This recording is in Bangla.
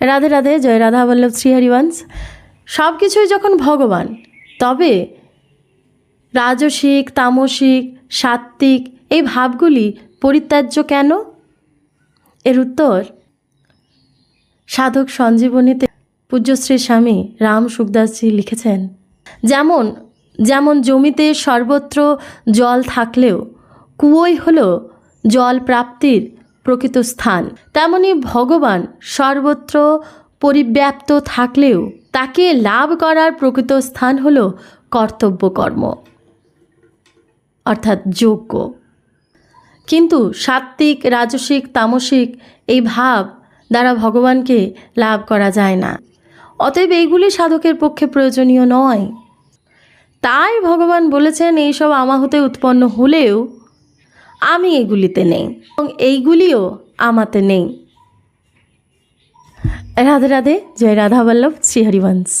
রাধে রাধে, জয় রাধা বল্লভ শ্রীহরিবংশ সব কিছুই যখন ভগবান, তবে রাজসিক, তামসিক সাত্ত্বিক এই ভাবগুলি পরিত্যাজ্য কেন? এর উত্তর, সাধক সঞ্জীবনীতে পূজ্যশ্রী স্বামী রাম সুখদাসজি লিখেছেন, যেমন যেমন জমিতে সর্বত্র জল থাকলেও, কুয়োই হলো জল প্রাপ্তির প্রকৃত স্থান। তেমনি ভগবান সর্বত্র পরিব্যাপ্ত থাকলেও তাকে লাভ করার প্রকৃত স্থান হল কর্তব্য কর্ম অর্থাৎ যোগ্য কিন্তু সাত্ত্বিক, রাজসিক, তামসিক এই ভাব দ্বারা ভগবানকে লাভ করা যায় না। অতএব এইগুলি সাধকের পক্ষে প্রয়োজনীয় নয়। তাই ভগবান বলেছেন, এইসব আমাহতে উৎপন্ন হলেও আমি এগুলিতে নেই এবং এইগুলিও আমাতে নেই। রাধে রাধে জয় রাধা বল্লভ শ্রীহরিবংশ